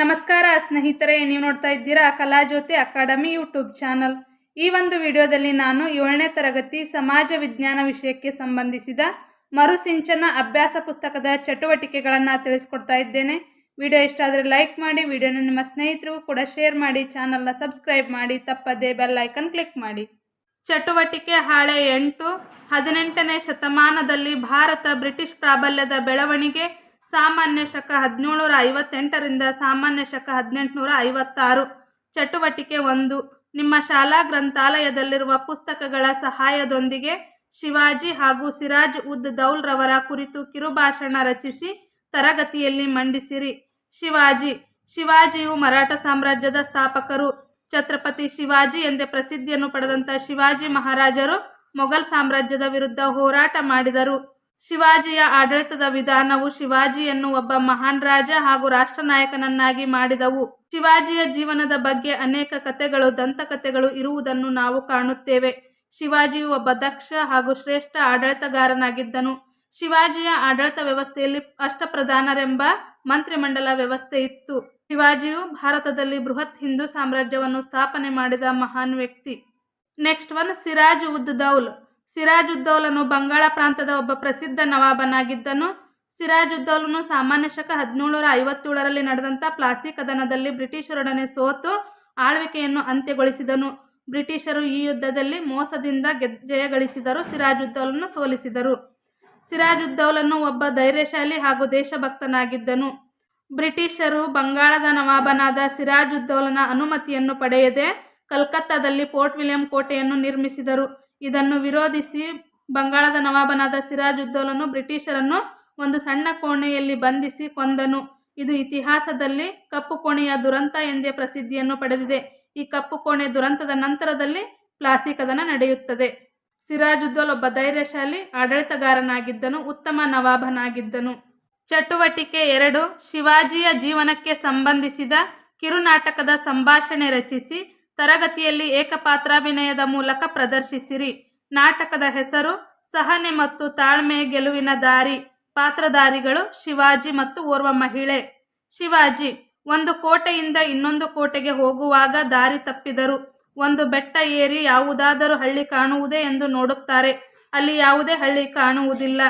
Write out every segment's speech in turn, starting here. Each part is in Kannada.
ನಮಸ್ಕಾರ ಸ್ನೇಹಿತರೆ, ನೀವು ನೋಡ್ತಾ ಇದ್ದೀರಾ ಕಲಾಜ್ಯೋತಿ ಅಕಾಡೆಮಿ ಯೂಟ್ಯೂಬ್ ಚಾನಲ್. ಈ ಒಂದು ವಿಡಿಯೋದಲ್ಲಿ ನಾನು ಏಳನೇ ತರಗತಿ ಸಮಾಜ ವಿಜ್ಞಾನ ವಿಷಯಕ್ಕೆ ಸಂಬಂಧಿಸಿದ ಮರುಸಿಂಚನ ಅಭ್ಯಾಸ ಪುಸ್ತಕದ ಚಟುವಟಿಕೆಗಳನ್ನು ತಿಳಿಸ್ಕೊಡ್ತಾ ಇದ್ದೇನೆ. ವಿಡಿಯೋ ಇಷ್ಟ ಆದರೆ ಲೈಕ್ ಮಾಡಿ, ವಿಡಿಯೋನ ನಿಮ್ಮ ಸ್ನೇಹಿತರಿಗೂ ಕೂಡ ಶೇರ್ ಮಾಡಿ, ಚಾನಲ್ನ ಸಬ್ಸ್ಕ್ರೈಬ್ ಮಾಡಿ, ತಪ್ಪದೇ ಬೆಲ್ ಐಕನ್ ಕ್ಲಿಕ್ ಮಾಡಿ. ಚಟುವಟಿಕೆ ಹಾಳೆ ಎಂಟು ಹದಿನೆಂಟನೇ ಶತಮಾನದಲ್ಲಿ ಭಾರತ ಬ್ರಿಟಿಷ್ ಪ್ರಾಬಲ್ಯದ ಬೆಳವಣಿಗೆ ಸಾಮಾನ್ಯ ಶಕ ಹದಿನೇಳುನೂರ ಐವತ್ತೆಂಟರಿಂದ ಸಾಮಾನ್ಯ ಶಕ ಹದಿನೆಂಟುನೂರ ಐವತ್ತಾರು. ಚಟುವಟಿಕೆ ಒಂದು. ನಿಮ್ಮ ಶಾಲಾ ಗ್ರಂಥಾಲಯದಲ್ಲಿರುವ ಪುಸ್ತಕಗಳ ಸಹಾಯದೊಂದಿಗೆ ಶಿವಾಜಿ ಹಾಗೂ ಸಿರಾಜ್ ಉದ್ ದೌಲ್ ರವರ ಕುರಿತು ಕಿರುಭಾಷಣ ರಚಿಸಿ ತರಗತಿಯಲ್ಲಿ ಮಂಡಿಸಿರಿ. ಶಿವಾಜಿ, ಶಿವಾಜಿಯು ಮರಾಠ ಸಾಮ್ರಾಜ್ಯದ ಸ್ಥಾಪಕರು. ಛತ್ರಪತಿ ಶಿವಾಜಿ ಎಂದೇ ಪ್ರಸಿದ್ಧಿಯನ್ನು ಪಡೆದಂಥ ಶಿವಾಜಿ ಮಹಾರಾಜರು ಮೊಘಲ್ ಸಾಮ್ರಾಜ್ಯದ ವಿರುದ್ಧ ಹೋರಾಟ ಮಾಡಿದರು. ಶಿವಾಜಿಯ ಆಡಳಿತದ ವಿಧಾನವು ಶಿವಾಜಿಯನ್ನು ಒಬ್ಬ ಮಹಾನ್ ರಾಜ ಹಾಗೂ ರಾಷ್ಟ್ರನಾಯಕನನ್ನಾಗಿ ಮಾಡಿದವು. ಶಿವಾಜಿಯ ಜೀವನದ ಬಗ್ಗೆ ಅನೇಕ ಕಥೆಗಳು, ದಂತಕಥೆಗಳು ಇರುವುದನ್ನು ನಾವು ಕಾಣುತ್ತೇವೆ. ಶಿವಾಜಿಯು ಒಬ್ಬ ದಕ್ಷ ಹಾಗೂ ಶ್ರೇಷ್ಠ ಆಡಳಿತಗಾರನಾಗಿದ್ದನು. ಶಿವಾಜಿಯ ಆಡಳಿತ ವ್ಯವಸ್ಥೆಯಲ್ಲಿ ಅಷ್ಟಪ್ರಧಾನರೆಂಬ ಮಂತ್ರಿಮಂಡಲ ವ್ಯವಸ್ಥೆ ಇತ್ತು. ಶಿವಾಜಿಯು ಭಾರತದಲ್ಲಿ ಬೃಹತ್ ಹಿಂದೂ ಸಾಮ್ರಾಜ್ಯವನ್ನು ಸ್ಥಾಪನೆ ಮಾಡಿದ ಮಹಾನ್ ವ್ಯಕ್ತಿ. Next one Siraj ud Daula. Siraj ಉದ್ದೌಲನು ಬಂಗಾಳ ಪ್ರಾಂತದ ಒಬ್ಬ ಪ್ರಸಿದ್ಧ ನವಾಬನಾಗಿದ್ದನು. ಸಿರಾಜುದ್ದೌಲನು ಸಾಮಾನ್ಯ ಶಕ ಹದಿನೇಳುನೂರ ಐವತ್ತೇಳರಲ್ಲಿ ನಡೆದಂಥ ಪ್ಲಾಸಿ ಕದನದಲ್ಲಿ ಬ್ರಿಟಿಷರೊಡನೆ ಸೋತು ಆಳ್ವಿಕೆಯನ್ನು ಅಂತ್ಯಗೊಳಿಸಿದನು. ಬ್ರಿಟಿಷರು ಈ ಯುದ್ಧದಲ್ಲಿ ಮೋಸದಿಂದ ಗೆದ್ ಜಯಗಳಿಸಿದರು, ಸಿರಾಜುದ್ದೌಲನ್ನು ಸೋಲಿಸಿದರು. ಸಿರಾಜುದ್ದೌಲನ್ನು ಒಬ್ಬ ಧೈರ್ಯಶಾಲಿ ಹಾಗೂ ದೇಶಭಕ್ತನಾಗಿದ್ದನು. ಬ್ರಿಟಿಷರು ಬಂಗಾಳದ ನವಾಬನಾದ ಸಿರಾಜುದ್ದೌಲನ ಅನುಮತಿಯನ್ನು ಪಡೆಯದೆ ಕಲ್ಕತ್ತಾದಲ್ಲಿ ಪೋರ್ಟ್ ವಿಲಿಯಂ ಕೋಟೆಯನ್ನು ನಿರ್ಮಿಸಿದರು. ಇದನ್ನು ವಿರೋಧಿಸಿ ಬಂಗಾಳದ ನವಾಬನಾದ ಸಿರಾಜ್ ಉದ್ದೌಲನು ಬ್ರಿಟಿಷರನ್ನು ಒಂದು ಸಣ್ಣ ಕೋಣೆಯಲ್ಲಿ ಬಂಧಿಸಿ ಕೊಂದನು. ಇದು ಇತಿಹಾಸದಲ್ಲಿ ಕಪ್ಪು ಕೋಣೆಯ ದುರಂತ ಎಂದೇ ಪ್ರಸಿದ್ಧಿಯನ್ನು ಪಡೆದಿದೆ. ಈ ಕಪ್ಪು ಕೋಣೆ ದುರಂತದ ನಂತರದಲ್ಲಿ ಪ್ಲಾಸಿ ಕದನ ನಡೆಯುತ್ತದೆ. ಸಿರಾಜ್ ಉದ್ದೋಲ್ ಒಬ್ಬ ಧೈರ್ಯಶಾಲಿ, ಆಡಳಿತಗಾರನಾಗಿದ್ದನು, ಉತ್ತಮ ನವಾಬನಾಗಿದ್ದನು. ಚಟುವಟಿಕೆ ಎರಡು, ಶಿವಾಜಿಯ ಜೀವನಕ್ಕೆ ಸಂಬಂಧಿಸಿದ ಕಿರುನಾಟಕದ ಸಂಭಾಷಣೆ ರಚಿಸಿ ತರಗತಿಯಲ್ಲಿ ಏಕಪಾತ್ರಾಭಿನಯದ ಮೂಲಕ ಪ್ರದರ್ಶಿಸಿರಿ. ನಾಟಕದ ಹೆಸರು ಸಹನೆ ಮತ್ತು ತಾಳ್ಮೆ ಗೆಲುವಿನ ದಾರಿ. ಪಾತ್ರಧಾರಿಗಳು ಶಿವಾಜಿ ಮತ್ತು ಓರ್ವ ಮಹಿಳೆ. ಶಿವಾಜಿ, ಒಂದು ಕೋಟೆಯಿಂದ ಇನ್ನೊಂದು ಕೋಟೆಗೆ ಹೋಗುವಾಗ ದಾರಿ ತಪ್ಪಿದರು. ಒಂದು ಬೆಟ್ಟ ಏರಿ ಯಾವುದಾದರೂ ಹಳ್ಳಿ ಕಾಣುವುದೇ ಎಂದು ನೋಡುತ್ತಾರೆ. ಅಲ್ಲಿ ಯಾವುದೇ ಹಳ್ಳಿ ಕಾಣುವುದಿಲ್ಲ.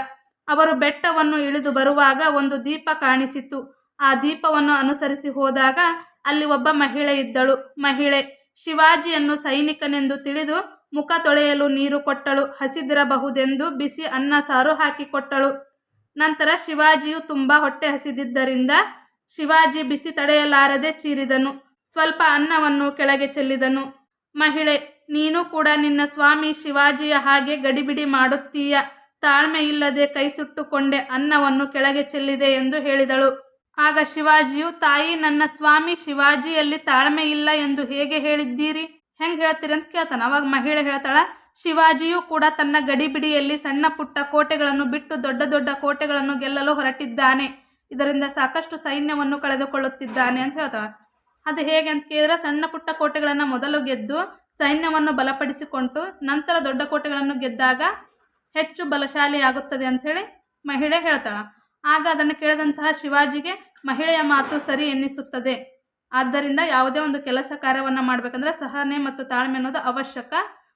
ಅವರು ಬೆಟ್ಟವನ್ನು ಇಳಿದು ಬರುವಾಗ ಒಂದು ದೀಪ ಕಾಣಿಸಿತು. ಆ ದೀಪವನ್ನು ಅನುಸರಿಸಿ ಹೋದಾಗ ಅಲ್ಲಿ ಒಬ್ಬ ಮಹಿಳೆ ಇದ್ದಳು. ಮಹಿಳೆ ಶಿವಾಜಿಯನ್ನು ಸೈನಿಕನೆಂದು ತಿಳಿದು ಮುಖ ತೊಳೆಯಲು ನೀರು ಕೊಟ್ಟಳು, ಹಸಿದಿರಬಹುದೆಂದು ಬಿಸಿ ಅನ್ನ ಸಾರು ಹಾಕಿಕೊಟ್ಟಳು ನಂತರ ಶಿವಾಜಿಯು ತುಂಬ ಹೊಟ್ಟೆ ಹಸಿದಿದ್ದರಿಂದ ಶಿವಾಜಿ ಬಿಸಿ ತಡೆಯಲಾರದೆ ಚೀರಿದನು, ಸ್ವಲ್ಪ ಅನ್ನವನ್ನು ಕೆಳಗೆ ಚೆಲ್ಲಿದನು. ಮಹಿಳೆ, ನೀನು ಕೂಡ ನಿನ್ನ ಸ್ವಾಮಿ ಶಿವಾಜಿಯ ಹಾಗೆ ಗಡಿಬಿಡಿ ಮಾಡುತ್ತೀಯ ತಾಳ್ಮೆ ಇಲ್ಲದೆ ಕೈ ಸುಟ್ಟುಕೊಂಡೆ ಅನ್ನವನ್ನು ಕೆಳಗೆ ಚೆಲ್ಲಿದೆ ಎಂದು ಹೇಳಿದಳು. ಆಗ ಶಿವಾಜಿಯು, ತಾಯಿ, ನನ್ನ ಸ್ವಾಮಿ ಶಿವಾಜಿಯಲ್ಲಿ ತಾಳ್ಮೆ ಇಲ್ಲ ಎಂದು ಹೇಗೆ ಹೇಳಿದ್ದೀರಿ? ಹೆಂಗೆ ಹೇಳ್ತೀರಿ? ಅಂತ ಕೇಳ್ತಾನೆ. ಅವಾಗ ಮಹಿಳೆ ಹೇಳ್ತಾಳೆ, ಶಿವಾಜಿಯು ಕೂಡ ತನ್ನ ಗಡಿಬಿಡಿಯಲ್ಲಿ ಸಣ್ಣ ಪುಟ್ಟ ಕೋಟೆಗಳನ್ನು ಬಿಟ್ಟು ದೊಡ್ಡ ದೊಡ್ಡ ಕೋಟೆಗಳನ್ನು ಗೆಲ್ಲಲು ಹೊರಟಿದ್ದಾನೆ. ಇದರಿಂದ ಸಾಕಷ್ಟು ಸೈನ್ಯವನ್ನು ಕಳೆದುಕೊಳ್ಳುತ್ತಿದ್ದಾನೆ ಅಂತ ಹೇಳ್ತಾಳೆ. ಅದು ಹೇಗೆ ಅಂತ ಕೇಳಿದ್ರೆ, ಸಣ್ಣ ಪುಟ್ಟ ಕೋಟೆಗಳನ್ನು ಮೊದಲು ಗೆದ್ದು ಸೈನ್ಯವನ್ನು ಬಲಪಡಿಸಿಕೊಂಡು ನಂತರ ದೊಡ್ಡ ಕೋಟೆಗಳನ್ನು ಗೆದ್ದಾಗ ಹೆಚ್ಚು ಬಲಶಾಲಿಯಾಗುತ್ತದೆ ಅಂಥೇಳಿ ಮಹಿಳೆ ಹೇಳ್ತಾಳೆ. ಆಗ ಅದನ್ನು ಕೇಳಿದಂತಹ ಶಿವಾಜಿಗೆ ಮಹಿಳೆಯ ಮಾತು ಸರಿ ಎನ್ನಿಸುತ್ತದೆ. ಆದ್ದರಿಂದ ಯಾವುದೇ ಒಂದು ಕೆಲಸ ಕಾರ್ಯವನ್ನು ಮಾಡಬೇಕಂದ್ರೆ ಸಹನೆ ಮತ್ತು ತಾಳ್ಮೆ ಅನ್ನೋದು ಅವಶ್ಯಕ.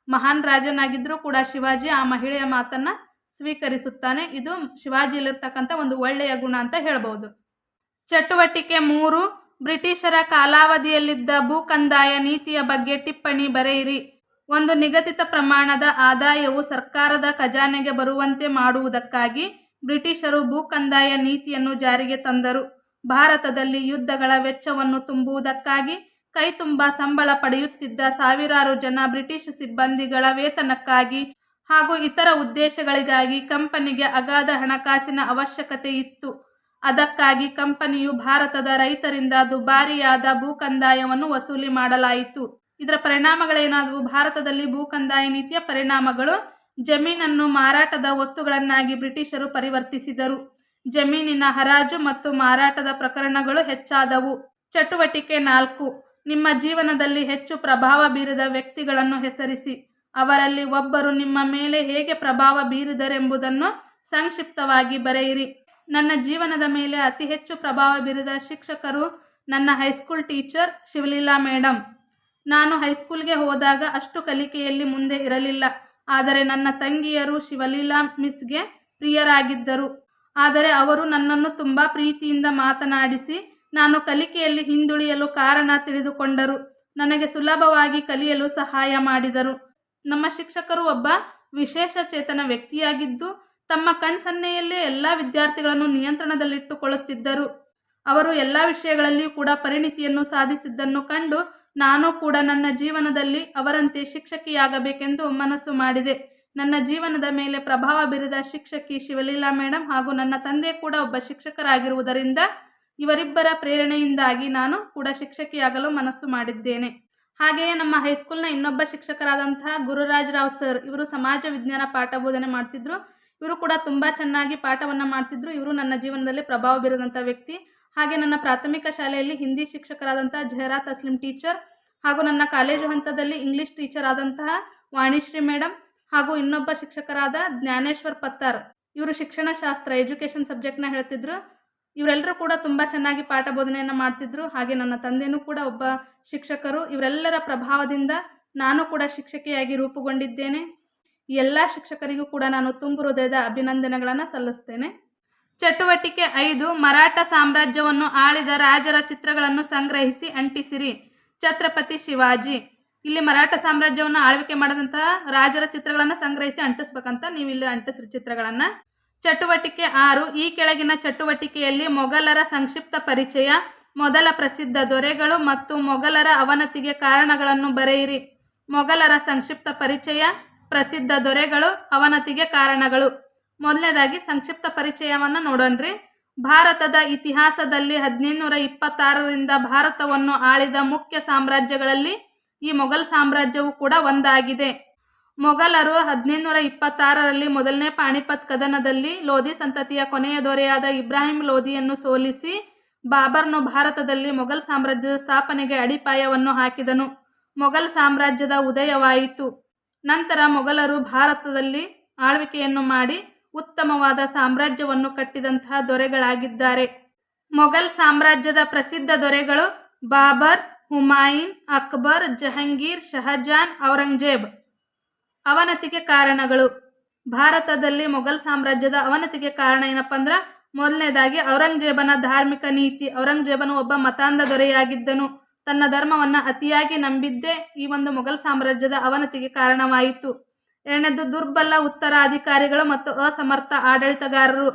ಮಹಾನ್ ರಾಜನಾಗಿದ್ದರೂ ಕೂಡ ಶಿವಾಜಿ ಆ ಮಹಿಳೆಯ ಮಾತನ್ನು ಸ್ವೀಕರಿಸುತ್ತಾನೆ. ಇದು ಶಿವಾಜಿಯಲ್ಲಿರ್ತಕ್ಕಂಥ ಒಂದು ಒಳ್ಳೆಯ ಗುಣ ಅಂತ ಹೇಳ್ಬೋದು. ಚಟುವಟಿಕೆ ಮೂರು, ಬ್ರಿಟಿಷರ ಕಾಲಾವಧಿಯಲ್ಲಿದ್ದ ಭೂಕಂದಾಯ ನೀತಿಯ ಬಗ್ಗೆ ಟಿಪ್ಪಣಿ ಬರೆಯಿರಿ. ಒಂದು ನಿಗದಿತ ಪ್ರಮಾಣದ ಆದಾಯವು ಸರ್ಕಾರದ ಖಜಾನೆಗೆ ಬರುವಂತೆ ಮಾಡುವುದಕ್ಕಾಗಿ ಬ್ರಿಟಿಷರು ಭೂಕಂದಾಯ ನೀತಿಯನ್ನು ಜಾರಿಗೆ ತಂದರು. ಭಾರತದಲ್ಲಿ ಯುದ್ಧಗಳ ವೆಚ್ಚವನ್ನು ತುಂಬುವುದಕ್ಕಾಗಿ ಕೈತುಂಬ ಸಂಬಳ ಪಡೆಯುತ್ತಿದ್ದ ಸಾವಿರಾರು ಜನ ಬ್ರಿಟಿಷ್ ಸಿಬ್ಬಂದಿಗಳ ವೇತನಕ್ಕಾಗಿ ಹಾಗೂ ಇತರ ಉದ್ದೇಶಗಳಿಗಾಗಿ ಕಂಪನಿಗೆ ಅಗಾಧ ಹಣಕಾಸಿನ ಅವಶ್ಯಕತೆ ಇತ್ತು. ಅದಕ್ಕಾಗಿ ಕಂಪನಿಯು ಭಾರತದ ರೈತರಿಂದ ದುಬಾರಿಯಾದ ಭೂಕಂದಾಯವನ್ನು ವಸೂಲಿ ಮಾಡಲಾಯಿತು. ಇದರ ಪರಿಣಾಮಗಳೇನಾದವು? ಭಾರತದಲ್ಲಿ ಭೂಕಂದಾಯ ನೀತಿಯ ಪರಿಣಾಮಗಳು ಜಮೀನನ್ನು ಮಾರಾಟದ ವಸ್ತುಗಳನ್ನಾಗಿ ಬ್ರಿಟಿಷರು ಪರಿವರ್ತಿಸಿದರು. ಜಮೀನಿನ ಹರಾಜು ಮತ್ತು ಮಾರಾಟದ ಪ್ರಕರಣಗಳು ಹೆಚ್ಚಾದವು. ಚಟುವಟಿಕೆ ನಾಲ್ಕು. ನಿಮ್ಮ ಜೀವನದಲ್ಲಿ ಹೆಚ್ಚು ಪ್ರಭಾವ ಬೀರಿದ ವ್ಯಕ್ತಿಗಳನ್ನು ಹೆಸರಿಸಿ. ಅವರಲ್ಲಿ ಒಬ್ಬರು ನಿಮ್ಮ ಮೇಲೆ ಹೇಗೆ ಪ್ರಭಾವ ಬೀರಿದರೆಂಬುದನ್ನು ಸಂಕ್ಷಿಪ್ತವಾಗಿ ಬರೆಯಿರಿ. ನನ್ನ ಜೀವನದ ಮೇಲೆ ಅತಿ ಹೆಚ್ಚು ಪ್ರಭಾವ ಬೀರಿದ ಶಿಕ್ಷಕರು ನನ್ನ ಹೈಸ್ಕೂಲ್ ಟೀಚರ್ ಶಿವಲೀಲಾ ಮೇಡಮ್ ನಾನು ಹೈಸ್ಕೂಲ್ಗೆ ಹೋದಾಗ ಅಷ್ಟು ಕಲಿಕೆಯಲ್ಲಿ ಮುಂದೆ ಇರಲಿಲ್ಲ. ಆದರೆ ನನ್ನ ತಂಗಿಯರು ಶಿವಲೀಲಾ ಮಿಸ್ಗೆ ಪ್ರಿಯರಾಗಿದ್ದರು. ಆದರೆ ಅವರು ನನ್ನನ್ನು ತುಂಬ ಪ್ರೀತಿಯಿಂದ ಮಾತನಾಡಿಸಿ ನಾನು ಕಲಿಕೆಯಲ್ಲಿ ಹಿಂದುಳಿಯಲು ಕಾರಣ ತಿಳಿದುಕೊಂಡರು. ನನಗೆ ಸುಲಭವಾಗಿ ಕಲಿಯಲು ಸಹಾಯ ಮಾಡಿದರು. ನಮ್ಮ ಶಿಕ್ಷಕರು ಒಬ್ಬ ವಿಶೇಷ ಚೇತನ ವ್ಯಕ್ತಿಯಾಗಿದ್ದು, ತಮ್ಮ ಕಣ್ಸನ್ನೆಯಲ್ಲೇ ಎಲ್ಲ ವಿದ್ಯಾರ್ಥಿಗಳನ್ನು ನಿಯಂತ್ರಣದಲ್ಲಿಟ್ಟುಕೊಳ್ಳುತ್ತಿದ್ದರು. ಅವರು ಎಲ್ಲ ವಿಷಯಗಳಲ್ಲಿಯೂ ಕೂಡ ಪರಿಣಿತಿಯನ್ನು ಸಾಧಿಸಿದ್ದನ್ನು ಕಂಡು, ನಾನು ಕೂಡ ನನ್ನ ಜೀವನದಲ್ಲಿ ಅವರಂತೆ ಶಿಕ್ಷಕಿಯಾಗಬೇಕೆಂದು ಮನಸ್ಸು ಮಾಡಿದೆ. ನನ್ನ ಜೀವನದ ಮೇಲೆ ಪ್ರಭಾವ ಬೀರಿದ ಶಿಕ್ಷಕಿ ಶಿವಲೀಲಾ ಮೇಡಮ್ ಹಾಗೂ ನನ್ನ ತಂದೆ ಕೂಡ ಒಬ್ಬ ಶಿಕ್ಷಕರಾಗಿರುವುದರಿಂದ ಇವರಿಬ್ಬರ ಪ್ರೇರಣೆಯಿಂದಾಗಿ ನಾನು ಕೂಡ ಶಿಕ್ಷಕಿಯಾಗಲು ಮನಸ್ಸು ಮಾಡಿದ್ದೇನೆ. ಹಾಗೆಯೇ ನಮ್ಮ ಹೈಸ್ಕೂಲ್ನ ಇನ್ನೊಬ್ಬ ಶಿಕ್ಷಕರಾದಂತಹ ಗುರುರಾಜ್ ರಾವ್ ಸರ್ ಇವರು ಸಮಾಜ ವಿಜ್ಞಾನ ಪಾಠ ಬೋಧನೆ ಮಾಡ್ತಿದ್ರು. ಇವರು ಕೂಡ ತುಂಬ ಚೆನ್ನಾಗಿ ಪಾಠವನ್ನು ಮಾಡ್ತಿದ್ರು. ಇವರು ನನ್ನ ಜೀವನದಲ್ಲಿ ಪ್ರಭಾವ ಬೀರಿದಂಥ ವ್ಯಕ್ತಿ. ಹಾಗೆ ನನ್ನ ಪ್ರಾಥಮಿಕ ಶಾಲೆಯಲ್ಲಿ ಹಿಂದಿ ಶಿಕ್ಷಕರಾದಂಥ ಜಹರಾ ತಸ್ಲಿಂ ಟೀಚರ್ ಹಾಗೂ ನನ್ನ ಕಾಲೇಜು ಹಂತದಲ್ಲಿ ಇಂಗ್ಲಿಷ್ ಟೀಚರ್ ಆದಂತಹ ವಾಣಿಶ್ರೀ ಮೇಡಮ್ ಹಾಗೂ ಇನ್ನೊಬ್ಬ ಶಿಕ್ಷಕರಾದ ಜ್ಞಾನೇಶ್ವರ್ ಪತ್ತಾರ್. ಇವರು ಶಿಕ್ಷಣ ಶಾಸ್ತ್ರ, ಎಜುಕೇಷನ್ ಸಬ್ಜೆಕ್ಟ್ನ ಹೇಳ್ತಿದ್ರು. ಇವರೆಲ್ಲರೂ ಕೂಡ ತುಂಬ ಚೆನ್ನಾಗಿ ಪಾಠ ಬೋಧನೆಯನ್ನು ಮಾಡ್ತಿದ್ರು. ಹಾಗೆ ನನ್ನ ತಂದೆಯೂ ಕೂಡ ಒಬ್ಬ ಶಿಕ್ಷಕರು. ಇವರೆಲ್ಲರ ಪ್ರಭಾವದಿಂದ ನಾನು ಕೂಡ ಶಿಕ್ಷಕಿಯಾಗಿ ರೂಪುಗೊಂಡಿದ್ದೇನೆ. ಎಲ್ಲ ಶಿಕ್ಷಕರಿಗೂ ಕೂಡ ನಾನು ತುಂಬು ಹೃದಯದ ಅಭಿನಂದನೆಗಳನ್ನು ಸಲ್ಲಿಸ್ತೇನೆ. ಚಟುವಟಿಕೆ ಐದು, ಮರಾಠ ಸಾಮ್ರಾಜ್ಯವನ್ನು ಆಳಿದ ರಾಜರ ಚಿತ್ರಗಳನ್ನು ಸಂಗ್ರಹಿಸಿ ಅಂಟಿಸಿರಿ. ಛತ್ರಪತಿ ಶಿವಾಜಿ. ಇಲ್ಲಿ ಮರಾಠ ಸಾಮ್ರಾಜ್ಯವನ್ನು ಆಳ್ವಿಕೆ ಮಾಡಿದಂತಹ ರಾಜರ ಚಿತ್ರಗಳನ್ನು ಸಂಗ್ರಹಿಸಿ ಅಂಟಿಸ್ಬೇಕಂತ ನೀವು ಇಲ್ಲಿ ಅಂಟಿಸ್ರಿ ಚಿತ್ರಗಳನ್ನು. ಚಟುವಟಿಕೆ ಆರು, ಈ ಕೆಳಗಿನ ಚಟುವಟಿಕೆಯಲ್ಲಿ ಮೊಘಲರ ಸಂಕ್ಷಿಪ್ತ ಪರಿಚಯ, ಮೊದಲ ಪ್ರಸಿದ್ಧ ದೊರೆಗಳು ಮತ್ತು ಮೊಘಲರ ಅವನತಿಗೆ ಕಾರಣಗಳನ್ನು ಬರೆಯಿರಿ. ಮೊಘಲರ ಸಂಕ್ಷಿಪ್ತ ಪರಿಚಯ, ಪ್ರಸಿದ್ಧ ದೊರೆಗಳು, ಅವನತಿಗೆ ಕಾರಣಗಳು. ಮೊದಲನೇದಾಗಿ ಸಂಕ್ಷಿಪ್ತ ಪರಿಚಯವನ್ನು ನೋಡೋಣ್ರಿ. ಭಾರತದ ಇತಿಹಾಸದಲ್ಲಿ ಹದಿನೈದುನೂರ ಇಪ್ಪತ್ತಾರರಿಂದ ಭಾರತವನ್ನು ಆಳಿದ ಮುಖ್ಯ ಸಾಮ್ರಾಜ್ಯಗಳಲ್ಲಿ ಈ ಮೊಘಲ್ ಸಾಮ್ರಾಜ್ಯವು ಕೂಡ ಒಂದಾಗಿದೆ. ಮೊಘಲರು ಹದಿನೈದುನೂರ ಇಪ್ಪತ್ತಾರರಲ್ಲಿ ಮೊದಲನೇ ಪಾಣಿಪತ್ ಕದನದಲ್ಲಿ ಲೋಧಿ ಸಂತತಿಯ ಕೊನೆಯ ದೊರೆಯಾದ ಇಬ್ರಾಹಿಂ ಲೋಧಿಯನ್ನು ಸೋಲಿಸಿ ಬಾಬರ್ನು ಭಾರತದಲ್ಲಿ ಮೊಘಲ್ ಸಾಮ್ರಾಜ್ಯದ ಸ್ಥಾಪನೆಗೆ ಅಡಿಪಾಯವನ್ನು ಹಾಕಿದನು. ಮೊಘಲ್ ಸಾಮ್ರಾಜ್ಯದ ಉದಯವಾಯಿತು. ನಂತರ ಮೊಘಲರು ಭಾರತದಲ್ಲಿ ಆಳ್ವಿಕೆಯನ್ನು ಮಾಡಿ ಉತ್ತಮವಾದ ಸಾಮ್ರಾಜ್ಯವನ್ನು ಕಟ್ಟಿದಂತಹ ದೊರೆಗಳಾಗಿದ್ದಾರೆ. ಮೊಘಲ್ ಸಾಮ್ರಾಜ್ಯದ ಪ್ರಸಿದ್ಧ ದೊರೆಗಳು ಬಾಬರ್ ಹುಮಾಯೂನ್, ಅಕ್ಬರ್, ಜಹಂಗೀರ್, ಶಹಜಾನ್, ಔರಂಗಜೇಬ್. ಅವನತಿಗೆ ಕಾರಣಗಳು. ಭಾರತದಲ್ಲಿ ಮೊಘಲ್ ಸಾಮ್ರಾಜ್ಯದ ಅವನತಿಗೆ ಕಾರಣ ಏನಪ್ಪ ಅಂದ್ರೆ, ಮೊದಲನೇದಾಗಿ ಔರಂಗಜೇಬನ ಧಾರ್ಮಿಕ ನೀತಿ, ಔರಂಗಜೇಬನು ಒಬ್ಬ ಮತಾಂಧ ದೊರೆಯಾಗಿದ್ದನು. ತನ್ನ ಧರ್ಮವನ್ನು ಅತಿಯಾಗಿ ನಂಬಿದ್ದೇ ಈ ಒಂದು ಮೊಘಲ್ ಸಾಮ್ರಾಜ್ಯದ ಅವನತಿಗೆ ಕಾರಣವಾಯಿತು. ಎರಡನೇದು, ದುರ್ಬಲ ಉತ್ತರಾಧಿಕಾರಿಗಳು ಮತ್ತು ಅಸಮರ್ಥ ಆಡಳಿತಗಾರರು.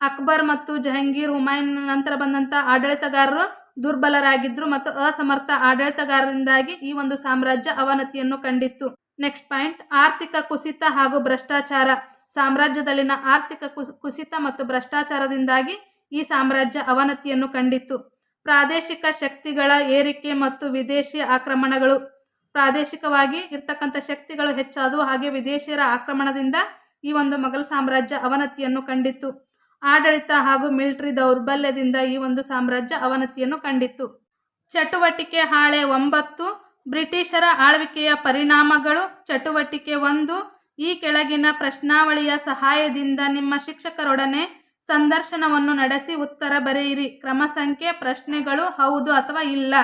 ಅಕ್ಬರ್ ಮತ್ತು ಜಹಂಗೀರ್, ಹುಮಾಯೂನ್ ನಂತರ ಬಂದಂಥ ಆಡಳಿತಗಾರರು ದುರ್ಬಲರಾಗಿದ್ದರು ಮತ್ತು ಅಸಮರ್ಥ ಆಡಳಿತಗಾರರಿಂದಾಗಿ ಈ ಒಂದು ಸಾಮ್ರಾಜ್ಯ ಅವನತಿಯನ್ನು ಕಂಡಿತ್ತು. ನೆಕ್ಸ್ಟ್ ಪಾಯಿಂಟ್, ಆರ್ಥಿಕ ಕುಸಿತ ಹಾಗೂ ಭ್ರಷ್ಟಾಚಾರ. ಸಾಮ್ರಾಜ್ಯದಲ್ಲಿನ ಆರ್ಥಿಕ ಕುಸಿತ ಮತ್ತು ಭ್ರಷ್ಟಾಚಾರದಿಂದಾಗಿ ಈ ಸಾಮ್ರಾಜ್ಯ ಅವನತಿಯನ್ನು ಕಂಡಿತ್ತು. ಪ್ರಾದೇಶಿಕ ಶಕ್ತಿಗಳ ಏರಿಕೆ ಮತ್ತು ವಿದೇಶಿ ಆಕ್ರಮಣಗಳು. ಪ್ರಾದೇಶಿಕವಾಗಿ ಇರ್ತಕ್ಕಂಥ ಶಕ್ತಿಗಳು ಹೆಚ್ಚಾದವು, ಹಾಗೆ ವಿದೇಶಿಯರ ಆಕ್ರಮಣದಿಂದ ಈ ಒಂದು ಮೊಘಲ್ ಸಾಮ್ರಾಜ್ಯ ಅವನತಿಯನ್ನು ಕಂಡಿತ್ತು. ಆಡಳಿತ ಹಾಗೂ ಮಿಲಿಟರಿ ದೌರ್ಬಲ್ಯದಿಂದ ಈ ಒಂದು ಸಾಮ್ರಾಜ್ಯ ಅವನತಿಯನ್ನು ಕಂಡಿತ್ತು. ಚಟುವಟಿಕೆ ಹಾಳೆ ಒಂಬತ್ತು, ಬ್ರಿಟಿಷರ ಆಳ್ವಿಕೆಯ ಪರಿಣಾಮಗಳು ಚಟುವಟಿಕೆ ಒಂದು. ಈ ಕೆಳಗಿನ ಪ್ರಶ್ನಾವಳಿಯ ಸಹಾಯದಿಂದ ನಿಮ್ಮ ಶಿಕ್ಷಕರೊಡನೆ ಸಂದರ್ಶನವನ್ನು ನಡೆಸಿ ಉತ್ತರ ಬರೆಯಿರಿ. ಕ್ರಮ ಸಂಖ್ಯೆ, ಪ್ರಶ್ನೆಗಳು ಹೌದು ಅಥವಾ ಇಲ್ಲ?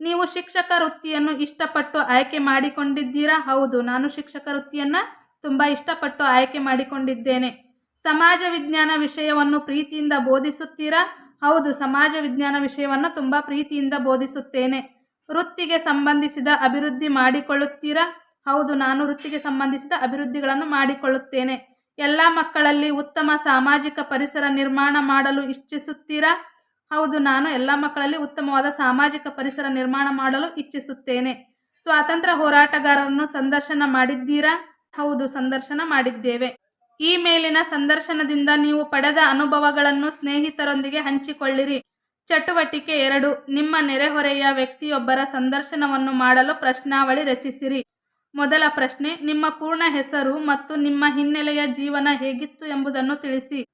ನೀವು ಶಿಕ್ಷಕ ವೃತ್ತಿಯನ್ನು ಇಷ್ಟಪಟ್ಟು ಆಯ್ಕೆ ಮಾಡಿಕೊಂಡಿದ್ದೀರಾ? ಹೌದು. ನಾನು ಶಿಕ್ಷಕ ವೃತ್ತಿಯನ್ನು ತುಂಬ ಇಷ್ಟಪಟ್ಟು ಆಯ್ಕೆ ಮಾಡಿಕೊಂಡಿದ್ದೇನೆ. ಸಮಾಜ ವಿಜ್ಞಾನ ವಿಷಯವನ್ನು ಪ್ರೀತಿಯಿಂದ ಬೋಧಿಸುತ್ತೀರಾ? ಹೌದು, ಸಮಾಜ ವಿಜ್ಞಾನ ವಿಷಯವನ್ನು ತುಂಬ ಪ್ರೀತಿಯಿಂದ ಬೋಧಿಸುತ್ತೇನೆ. ವೃತ್ತಿಗೆ ಸಂಬಂಧಿಸಿದ ಅಭಿವೃದ್ಧಿ ಮಾಡಿಕೊಳ್ಳುತ್ತೀರಾ? ಹೌದು, ನಾನು ವೃತ್ತಿಗೆ ಸಂಬಂಧಿಸಿದ ಅಭಿವೃದ್ಧಿಗಳನ್ನು ಮಾಡಿಕೊಳ್ಳುತ್ತೇನೆ. ಎಲ್ಲ ಮಕ್ಕಳಲ್ಲಿ ಉತ್ತಮ ಸಾಮಾಜಿಕ ಪರಿಸರ ನಿರ್ಮಾಣ ಮಾಡಲು ಇಚ್ಛಿಸುತ್ತೀರಾ? ಹೌದು, ನಾನು ಎಲ್ಲ ಮಕ್ಕಳಲ್ಲಿ ಉತ್ತಮವಾದ ಸಾಮಾಜಿಕ ಪರಿಸರ ನಿರ್ಮಾಣ ಮಾಡಲು ಇಚ್ಛಿಸುತ್ತೇನೆ. ಸ್ವಾತಂತ್ರ್ಯ ಹೋರಾಟಗಾರರನ್ನು ಸಂದರ್ಶನ ಮಾಡಿದ್ದೀರಾ? ಹೌದು, ಸಂದರ್ಶನ ಮಾಡಿದ್ದೇವೆ. ಈ ಮೇಲಿನ ಸಂದರ್ಶನದಿಂದ ನೀವು ಪಡೆದ ಅನುಭವಗಳನ್ನು ಸ್ನೇಹಿತರೊಂದಿಗೆ ಹಂಚಿಕೊಳ್ಳಿರಿ. ಚಟುವಟಿಕೆ ಎರಡು. ನಿಮ್ಮ ನೆರೆಹೊರೆಯ ವ್ಯಕ್ತಿಯೊಬ್ಬರ ಸಂದರ್ಶನವನ್ನು ಮಾಡಲು ಪ್ರಶ್ನಾವಳಿ ರಚಿಸಿರಿ. ಮೊದಲ ಪ್ರಶ್ನೆ, ನಿಮ್ಮ ಪೂರ್ಣ ಹೆಸರು ಮತ್ತು ನಿಮ್ಮ ಹಿನ್ನೆಲೆಯ ಜೀವನ ಹೇಗಿತ್ತು ಎಂಬುದನ್ನು ತಿಳಿಸಿ.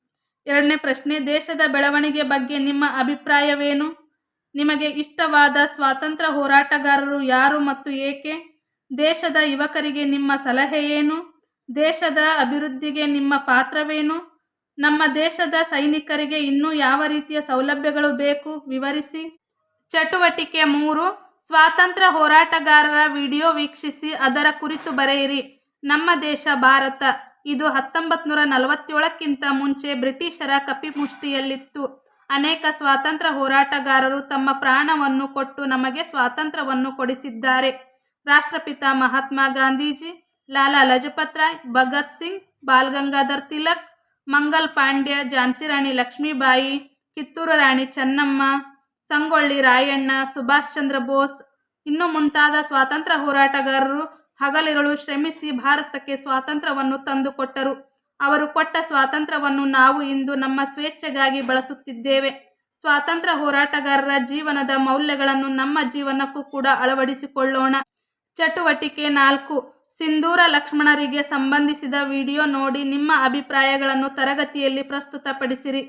ಎರಡನೇ ಪ್ರಶ್ನೆ, ದೇಶದ ಬೆಳವಣಿಗೆ ಬಗ್ಗೆ ನಿಮ್ಮ ಅಭಿಪ್ರಾಯವೇನು? ನಿಮಗೆ ಇಷ್ಟವಾದ ಸ್ವಾತಂತ್ರ್ಯ ಹೋರಾಟಗಾರರು ಯಾರು ಮತ್ತು ಏಕೆ? ದೇಶದ ಯುವಕರಿಗೆ ನಿಮ್ಮ ಸಲಹೆ ಏನು? ದೇಶದ ಅಭಿವೃದ್ಧಿಗೆ ನಿಮ್ಮ ಪಾತ್ರವೇನು? ನಮ್ಮ ದೇಶದ ಸೈನಿಕರಿಗೆ ಇನ್ನೂ ಯಾವ ರೀತಿಯ ಸೌಲಭ್ಯಗಳು ಬೇಕು? ವಿವರಿಸಿ. ಚಟುವಟಿಕೆ ಮೂರು. ಸ್ವಾತಂತ್ರ್ಯ ಹೋರಾಟಗಾರರ ವಿಡಿಯೋ ವೀಕ್ಷಿಸಿ, ಅದರ ಕುರಿತು ಬರೆಯಿರಿ. ನಮ್ಮ ದೇಶ ಭಾರತ. ಇದು ಹತ್ತೊಂಬತ್ತು ನೂರ ನಲವತ್ತೇಳಕ್ಕಿಂತ ಮುಂಚೆ ಬ್ರಿಟಿಷರ ಕಪಿಮುಷ್ಟಿಯಲ್ಲಿತ್ತು. ಅನೇಕ ಸ್ವಾತಂತ್ರ್ಯ ಹೋರಾಟಗಾರರು ತಮ್ಮ ಪ್ರಾಣವನ್ನು ಕೊಟ್ಟು ನಮಗೆ ಸ್ವಾತಂತ್ರ್ಯವನ್ನು ಕೊಡಿಸಿದ್ದಾರೆ. ರಾಷ್ಟ್ರಪಿತ ಮಹಾತ್ಮ ಗಾಂಧೀಜಿ ಲಾಲಾ ಲಜಪತ್ ರಾಯ್ ಭಗತ್ ಸಿಂಗ್, ಬಾಲ್ ಗಂಗಾಧರ್ ತಿಲಕ್, ಮಂಗಲ್ ಪಾಂಡ್ಯ, ಝಾನ್ಸಿ ರಾಣಿ ಲಕ್ಷ್ಮೀಬಾಯಿ, ಕಿತ್ತೂರು ರಾಣಿ ಚೆನ್ನಮ್ಮ, ಸಂಗೊಳ್ಳಿ ರಾಯಣ್ಣ, ಸುಭಾಷ್ ಚಂದ್ರ ಬೋಸ್. ಇನ್ನು ಮುಂತಾದ ಸ್ವಾತಂತ್ರ್ಯ ಹೋರಾಟಗಾರರು ಹಗಲಿರುಳು ಶ್ರಮಿಸಿ ಭಾರತಕ್ಕೆ ಸ್ವಾತಂತ್ರ್ಯವನ್ನು ತಂದುಕೊಟ್ಟರು. ಅವರು ಕೊಟ್ಟ ಸ್ವಾತಂತ್ರ್ಯವನ್ನು ನಾವು ಇಂದು ನಮ್ಮ ಸ್ವೇಚ್ಛೆಗಾಗಿ ಬಳಸುತ್ತಿದ್ದೇವೆ. ಸ್ವಾತಂತ್ರ್ಯ ಹೋರಾಟಗಾರರ ಜೀವನದ ಮೌಲ್ಯಗಳನ್ನು ನಮ್ಮ ಜೀವನಕ್ಕೂ ಕೂಡ ಅಳವಡಿಸಿಕೊಳ್ಳೋಣ. ಚಟುವಟಿಕೆ ನಾಲ್ಕು. ಸಿಂಧೂರ ಲಕ್ಷ್ಮಣರಿಗೆ ಸಂಬಂಧಿಸಿದ ವಿಡಿಯೋ ನೋಡಿ ನಿಮ್ಮ ಅಭಿಪ್ರಾಯಗಳನ್ನು ತರಗತಿಯಲ್ಲಿ ಪ್ರಸ್ತುತಪಡಿಸಿರಿ.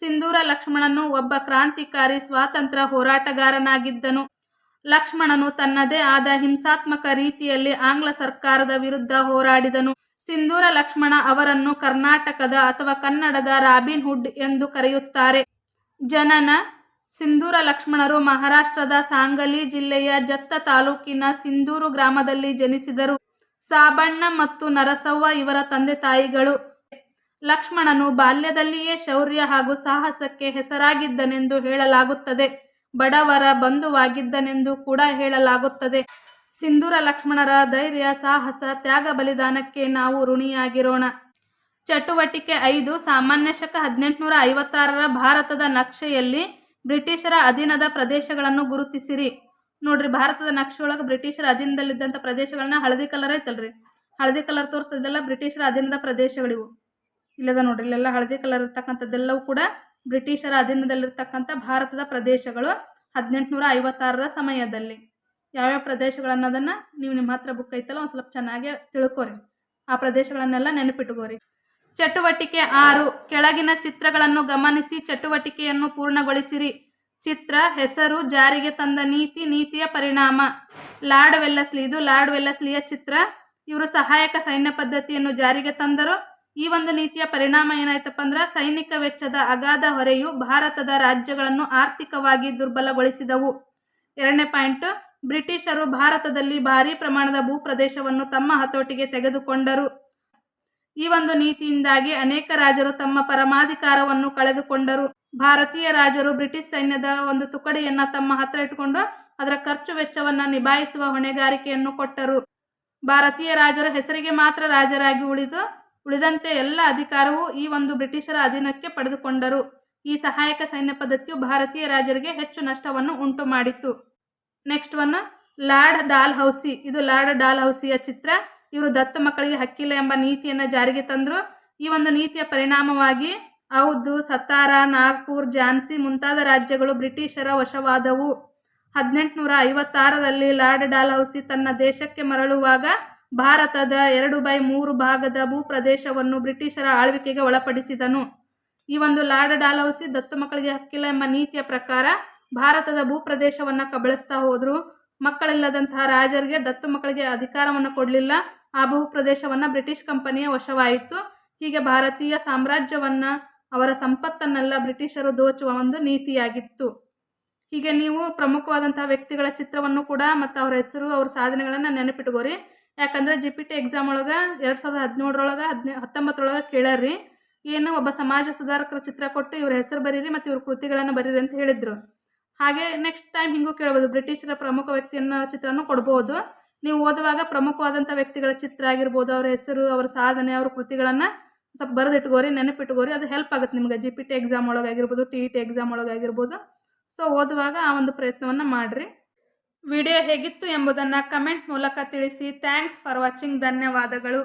ಸಿಂಧೂರ ಲಕ್ಷ್ಮಣನು ಒಬ್ಬ ಕ್ರಾಂತಿಕಾರಿ ಸ್ವಾತಂತ್ರ್ಯ ಹೋರಾಟಗಾರನಾಗಿದ್ದನು. ಲಕ್ಷ್ಮಣನು ತನ್ನದೇ ಆದ ಹಿಂಸಾತ್ಮಕ ರೀತಿಯಲ್ಲಿ ಆಂಗ್ಲ ಸರ್ಕಾರದ ವಿರುದ್ಧ ಹೋರಾಡಿದನು. ಸಿಂಧೂರ ಲಕ್ಷ್ಮಣ ಅವರನ್ನು ಕರ್ನಾಟಕದ ಅಥವಾ ಕನ್ನಡದ ರಾಬಿನ್ ಹುಡ್ ಎಂದು ಕರೆಯುತ್ತಾರೆ. ಜನನ, ಸಿಂಧೂರ ಲಕ್ಷ್ಮಣರು ಮಹಾರಾಷ್ಟ್ರದ ಸಾಂಗಲಿ ಜಿಲ್ಲೆಯ ಜತ್ತ ತಾಲೂಕಿನ ಸಿಂಧೂರು ಗ್ರಾಮದಲ್ಲಿ ಜನಿಸಿದರು. ಸಾಬಣ್ಣ ಮತ್ತು ನರಸವ್ವ ಇವರ ತಂದೆ ತಾಯಿಗಳು. ಲಕ್ಷ್ಮಣನು ಬಾಲ್ಯದಲ್ಲಿಯೇ ಶೌರ್ಯ ಹಾಗೂ ಸಾಹಸಕ್ಕೆ ಹೆಸರಾಗಿದ್ದನೆಂದು ಹೇಳಲಾಗುತ್ತದೆ. ಬಡವರ ಬಂಧುವಾಗಿದ್ದನೆಂದು ಕೂಡ ಹೇಳಲಾಗುತ್ತದೆ. ಸಿಂಧೂರ ಲಕ್ಷ್ಮಣರ ಧೈರ್ಯ, ಸಾಹಸ, ತ್ಯಾಗ ಬಲಿದಾನಕ್ಕೆ ನಾವು ಋಣಿಯಾಗಿರೋಣ. ಚಟುವಟಿಕೆ ಐದು, ಸಾಮಾನ್ಯ ಶಕ ಹದಿನೆಂಟುನೂರ ಐವತ್ತಾರರ ಭಾರತದ ನಕ್ಷೆಯಲ್ಲಿ ಬ್ರಿಟಿಷರ ಅಧೀನದ ಪ್ರದೇಶಗಳನ್ನು ಗುರುತಿಸಿರಿ. ನೋಡ್ರಿ, ಭಾರತದ ನಕ್ಷೆ ಒಳಗೆ ಬ್ರಿಟಿಷರ ಅಧೀನದಲ್ಲಿದ್ದಂಥ ಪ್ರದೇಶಗಳನ್ನ ಹಳದಿ ಕಲರ್ ಐತಲ್ರಿ. ಹಳದಿ ಕಲರ್ ತೋರಿಸ್ತದೆಲ್ಲ ಬ್ರಿಟಿಷರ ಅಧೀನದ ಪ್ರದೇಶಗಳಿವು. ಇಲ್ಲದ ನೋಡ್ರಿ, ಇಲ್ಲೆಲ್ಲ ಹಳದಿ ಕಲರ್ ಇರ್ತಕ್ಕಂಥದ್ದೆಲ್ಲವೂ ಕೂಡ ಬ್ರಿಟಿಷರ ಅಧೀನದಲ್ಲಿರ್ತಕ್ಕಂಥ ಭಾರತದ ಪ್ರದೇಶಗಳು ಹದಿನೆಂಟುನೂರ ಐವತ್ತಾರರ ಸಮಯದಲ್ಲಿ. ಯಾವ್ಯಾವ ಪ್ರದೇಶಗಳನ್ನೋದನ್ನು ನೀವು ನಿಮ್ಮ ಹತ್ರ ಬುಕ್ ಐತಲ್ಲ, ಒಂದು ಸ್ವಲ್ಪ ಚೆನ್ನಾಗಿ ತಿಳ್ಕೊರಿ. ಆ ಪ್ರದೇಶಗಳನ್ನೆಲ್ಲ ನೆನಪಿಟ್ಕೋರಿ. ಚಟುವಟಿಕೆ ಆರು, ಕೆಳಗಿನ ಚಿತ್ರಗಳನ್ನು ಗಮನಿಸಿ, ಚಟುವಟಿಕೆಯನ್ನು ಪೂರ್ಣಗೊಳಿಸಿರಿ. ಚಿತ್ರ, ಹೆಸರು, ಜಾರಿಗೆ ತಂದ ನೀತಿ, ನೀತಿಯ ಪರಿಣಾಮ. ಲಾರ್ಡ್ ವೆಲ್ಲಸ್ಲಿ ಇದು ಲಾರ್ಡ್ ವೆಲ್ಲಸ್ಲಿಯ ಚಿತ್ರ. ಇವರು ಸಹಾಯಕ ಸೈನ್ಯ ಪದ್ಧತಿಯನ್ನು ಜಾರಿಗೆ ತಂದರು. ಈ ಒಂದು ನೀತಿಯ ಪರಿಣಾಮ ಏನಾಯ್ತಪ್ಪ ಅಂದ್ರೆ, ಸೈನಿಕ ವೆಚ್ಚದ ಅಗಾಧ ಹೊರೆಯು ಭಾರತದ ರಾಜ್ಯಗಳನ್ನು ಆರ್ಥಿಕವಾಗಿ ದುರ್ಬಲಗೊಳಿಸಿದವು. ಎರಡನೇ ಪಾಯಿಂಟ್, ಬ್ರಿಟಿಷರು ಭಾರತದಲ್ಲಿ ಭಾರೀ ಪ್ರಮಾಣದ ಭೂಪ್ರದೇಶವನ್ನು ತಮ್ಮ ಹತೋಟಿಗೆ ತೆಗೆದುಕೊಂಡರು. ಈ ಒಂದು ನೀತಿಯಿಂದಾಗಿ ಅನೇಕ ರಾಜರು ತಮ್ಮ ಪರಮಾಧಿಕಾರವನ್ನು ಕಳೆದುಕೊಂಡರು. ಭಾರತೀಯ ರಾಜರು ಬ್ರಿಟಿಷ್ ಸೈನ್ಯದ ಒಂದು ತುಕಡಿಯನ್ನ ತಮ್ಮ ಹತ್ರ ಇಟ್ಟುಕೊಂಡು ಅದರ ಖರ್ಚು ವೆಚ್ಚವನ್ನ ನಿಭಾಯಿಸುವ ಹೊಣೆಗಾರಿಕೆಯನ್ನು ಕೊಟ್ಟರು. ಭಾರತೀಯ ರಾಜರು ಹೆಸರಿಗೆ ಮಾತ್ರ ರಾಜರಾಗಿ ಉಳಿದು, ಉಳಿದಂತೆ ಎಲ್ಲ ಅಧಿಕಾರವು ಈ ಒಂದು ಬ್ರಿಟಿಷರ ಅಧೀನಕ್ಕೆ ಪಡೆದುಕೊಂಡರು. ಈ ಸಹಾಯಕ ಸೈನ್ಯ ಪದ್ಧತಿಯು ಭಾರತೀಯ ರಾಜರಿಗೆ ಹೆಚ್ಚು ನಷ್ಟವನ್ನು ಉಂಟು ಮಾಡಿತು next one, lord Dalhousie ಇದು ಲಾರ್ಡ್ ಡಾಲ್ ಹೌಸಿಯ ಚಿತ್ರ. ಇವರು ದತ್ತು ಮಕ್ಕಳಿಗೆ ಹಕ್ಕಿಲ್ಲ ಎಂಬ ನೀತಿಯನ್ನು ಜಾರಿಗೆ ತಂದರು. ಈ ಒಂದು ನೀತಿಯ ಪರಿಣಾಮವಾಗಿ ಹೌದು ಸತಾರ ನಾಗ್ಪುರ್, ಝಾನ್ಸಿ ಮುಂತಾದ ರಾಜ್ಯಗಳು ಬ್ರಿಟಿಷರ ವಶವಾದವು. ಹದಿನೆಂಟುನೂರ ಐವತ್ತಾರರಲ್ಲಿ ಲಾರ್ಡ್ ಡಾಲ್ ಹೌಸಿ ತನ್ನ ದೇಶಕ್ಕೆ ಮರಳುವಾಗ ಭಾರತದ ಎರಡು ಬೈ ಮೂರು ಭಾಗದ ಭೂಪ್ರದೇಶವನ್ನು ಬ್ರಿಟಿಷರ ಆಳ್ವಿಕೆಗೆ ಒಳಪಡಿಸಿದನು. ಈ ಒಂದು ಲಾರ್ಡ್ ಡಾಲ್ ಹೌಸಿ ದತ್ತು ಮಕ್ಕಳಿಗೆ ಹಕ್ಕಿಲ್ಲ ಎಂಬ ನೀತಿಯ ಪ್ರಕಾರ ಭಾರತದ ಭೂಪ್ರದೇಶವನ್ನು ಕಬಳಿಸ್ತಾ ಹೋದರು. ಮಕ್ಕಳಿಲ್ಲದಂತಹ ರಾಜರಿಗೆ ದತ್ತು ಮಕ್ಕಳಿಗೆ ಅಧಿಕಾರವನ್ನು ಕೊಡಲಿಲ್ಲ. ಆ ಭೂಪ್ರದೇಶವನ್ನು ಬ್ರಿಟಿಷ್ ಕಂಪನಿಯ ವಶವಾಯಿತು. ಹೀಗೆ ಭಾರತೀಯ ಸಾಮ್ರಾಜ್ಯವನ್ನು, ಅವರ ಸಂಪತ್ತನ್ನೆಲ್ಲ ಬ್ರಿಟಿಷರು ದೋಚುವ ಒಂದು ನೀತಿಯಾಗಿತ್ತು. ಹೀಗೆ ನೀವು ಪ್ರಮುಖವಾದಂತಹ ವ್ಯಕ್ತಿಗಳ ಚಿತ್ರವನ್ನು ಕೂಡ ಮತ್ತು ಅವರ ಹೆಸರು, ಅವ್ರ ಸಾಧನೆಗಳನ್ನು ನೆನಪಿಟ್ಕೋರಿ. ಯಾಕಂದರೆ ಜಿ ಪಿ ಟಿ ಎಕ್ಸಾಮ್ ಒಳಗೆ ಎರಡು ಸಾವಿರದ ಹದಿನೇಳರೊಳಗೆ ಹದಿನೇ, ಹತ್ತೊಂಬತ್ತರೊಳಗೆ ಕೇಳರಿ ಏನು ಒಬ್ಬ ಸಮಾಜ ಸುಧಾರಕರ ಚಿತ್ರ ಕೊಟ್ಟು ಇವ್ರ ಹೆಸರು ಬರೀರಿ ಮತ್ತು ಇವ್ರ ಕೃತಿಗಳನ್ನು ಬರೀರಿ ಅಂತ ಹೇಳಿದರು. ಹಾಗೆ ನೆಕ್ಸ್ಟ್ ಟೈಮ್ ಹಿಂಗೂ ಕೇಳ್ಬೋದು, ಬ್ರಿಟಿಷರ ಪ್ರಮುಖ ವ್ಯಕ್ತಿಯನ್ನು ಚಿತ್ರನೂ ಕೊಡ್ಬೋದು. ನೀವು ಓದುವಾಗ ಪ್ರಮುಖವಾದಂಥ ವ್ಯಕ್ತಿಗಳ ಚಿತ್ರ ಆಗಿರ್ಬೋದು, ಅವ್ರ ಹೆಸರು, ಅವ್ರ ಸಾಧನೆ, ಅವ್ರ ಕೃತಿಗಳನ್ನು ಸ್ವಲ್ಪ ಬರೆದಿಟ್ಕೋರಿ, ನೆನಪಿಟ್ಕೋರಿ, ಅದು ಹೆಲ್ಪ್ ಆಗುತ್ತೆ ನಿಮಗೆ. ಜಿ ಪಿ ಟಿ ಎಕ್ಸಾಮ್ ಒಳಗಾಗಿರ್ಬೋದು ಟಿ ಟಿ ಎಕ್ಸಾಮ್ ಒಳಗಾಗಿರ್ಬೋದು. ಸೊ ಓದುವಾಗ ಆ ಒಂದು ಪ್ರಯತ್ನವನ್ನು ಮಾಡಿರಿ. ವಿಡಿಯೋ ಹೇಗಿತ್ತು ಎಂಬುದನ್ನು ಕಮೆಂಟ್ ಮೂಲಕ ತಿಳಿಸಿ. ಥ್ಯಾಂಕ್ಸ್ ಫಾರ್ ವಾಚಿಂಗ್ ಧನ್ಯವಾದಗಳು.